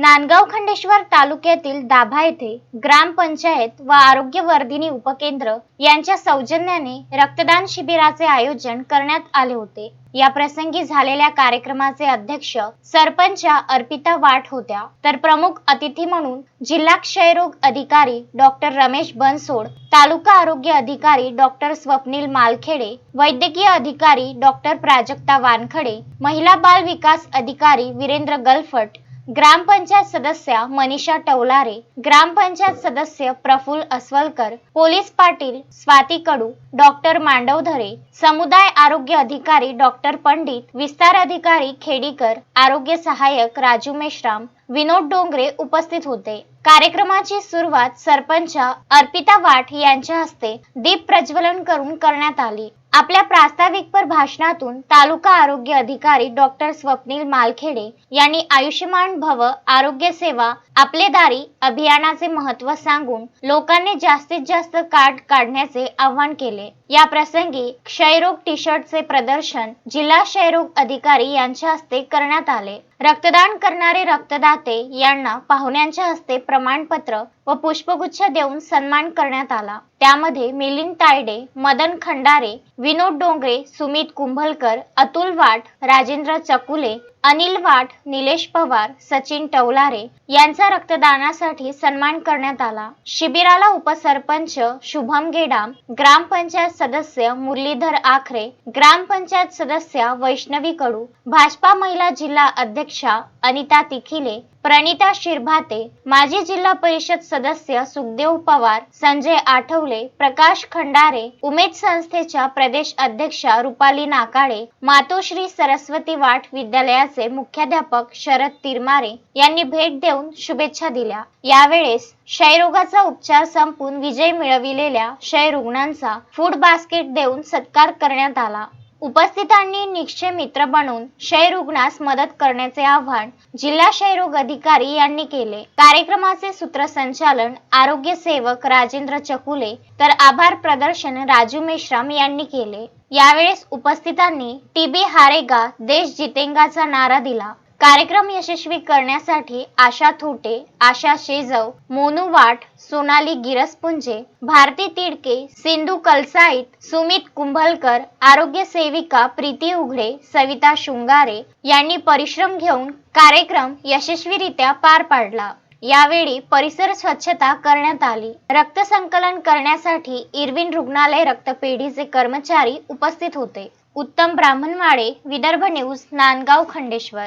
नांदगाव खंडेश्वर तालुक्यातील दाभा येथे ग्रामपंचायत व आरोग्य वर्धिनी उपकेंद्र यांच्या सौजन्याने रक्तदान शिबिराचे आयोजन करण्यात आले होते. या प्रसंगी झालेल्या कार्यक्रमाचे अध्यक्ष सरपंचा अर्पिता वाट होत्या. तर प्रमुख अतिथी म्हणून जिल्हा क्षयरोग अधिकारी डॉक्टर रमेश बनसोड तालुका आरोग्य अधिकारी डॉक्टर स्वप्नील मालखेडे वैद्यकीय अधिकारी डॉक्टर प्राजक्ता वानखडे महिला बाल विकास अधिकारी वीरेंद्र गलफट ग्रामपंचायत सदस्या मनीषा टवलारे ग्रामपंचायत सदस्य प्रफुल अस्वलकर पोलीस पाटील स्वाती कडू डॉक्टर मांडवधरे समुदाय आरोग्य अधिकारी डॉक्टर पंडित विस्तार अधिकारी खेडीकर आरोग्य सहाय्यक राजू मेश्राम विनोद डोंगरे उपस्थित होते. कार्यक्रमाची सुरुवात सरपंच अर्पिता वाट यांच्या हस्ते दीप प्रज्वलन करून करण्यात आली. आपल्या प्रास्ताविकपर भाषणातून तालुका आरोग्य अधिकारी डॉक्टर स्वप्नील मालखेडे यांनी आयुष्यमान भव आरोग्य सेवा आपले दारी अभियानाचे महत्त्व सांगून लोकांनी जास्तीत जास्त कार्ड काढण्याचे आवाहन केले. या प्रसंगी क्षयरोग टी शर्टचे प्रदर्शन जिल्हा क्षयरोग अधिकारी यांच्या हस्ते करण्यात आले. रक्तदान करणारे रक्तदाते यांना पाहुण्यांच्या हस्ते प्रमाणपत्र व पुष्पगुच्छ देऊन सन्मान करण्यात आला. त्यामध्ये मिलिंद तायडे मदन खंडारे विनोद डोंगरे सुमित कुंभलकर अतुल वाट राजेंद्र चकुले अनिल वाट निलेश पवार सचिन टवलारे यांचा रक्तदानासाठी सन्मान करण्यात आला. शिबिराला उपसरपंच शुभम गेडाम ग्रामपंचायत सदस्य मुरलीधर आखरे ग्रामपंचायत सदस्या वैष्णवी कडू भाजपा महिला जिल्हा अध्यक्षा अनिता तिखिले प्रणिता शिरभाते माजी जिल्हा परिषद सदस्य सुखदेव पवार संजय आठवले प्रकाश खंडारे उमेद संस्थेच्या प्रदेश अध्यक्षा रुपाली नाकाळे मातोश्री सरस्वती वाट विद्यालयाचे मुख्याध्यापक शरद तिरमारे यांनी भेट देऊन शुभेच्छा दिल्या. यावेळेस क्षयरोगाचा उपचार संपून विजय मिळविलेल्या क्षयरुग्णांचा फूड बास्केट देऊन सत्कार करण्यात आला. उपस्थितांनी निश्चय मित्र बनून क्षयरुग्णास मदत करण्याचे आवाहन जिल्हा क्षयरोग अधिकारी यांनी केले. कार्यक्रमाचे सूत्रसंचालन आरोग्य सेवक राजेंद्र चकुले तर आभार प्रदर्शन राजू मेश्राम यांनी केले. यावेळेस उपस्थितांनी टीबी हारेगा देश जितेंगाचा नारा दिला. कार्यक्रम यशस्वी करण्यासाठी आशा थोटे आशा शेजव मोनू वाट सोनाली गिरसपुंजे भारती तिडके सिंधू कलसाईत सुमित कुंभलकर आरोग्य सेविका प्रीती उघडे सविता शृंगारे यांनी परिश्रम घेऊन कार्यक्रम यशस्वीरित्या पार पाडला. यावेळी परिसर स्वच्छता करण्यात आली. रक्त संकलन करण्यासाठी इरविन रुग्णालय रक्तपेढीचे कर्मचारी उपस्थित होते. उत्तम ब्राह्मणवाडे विदर्भ न्यूज नांदगाव खंडेश्वर.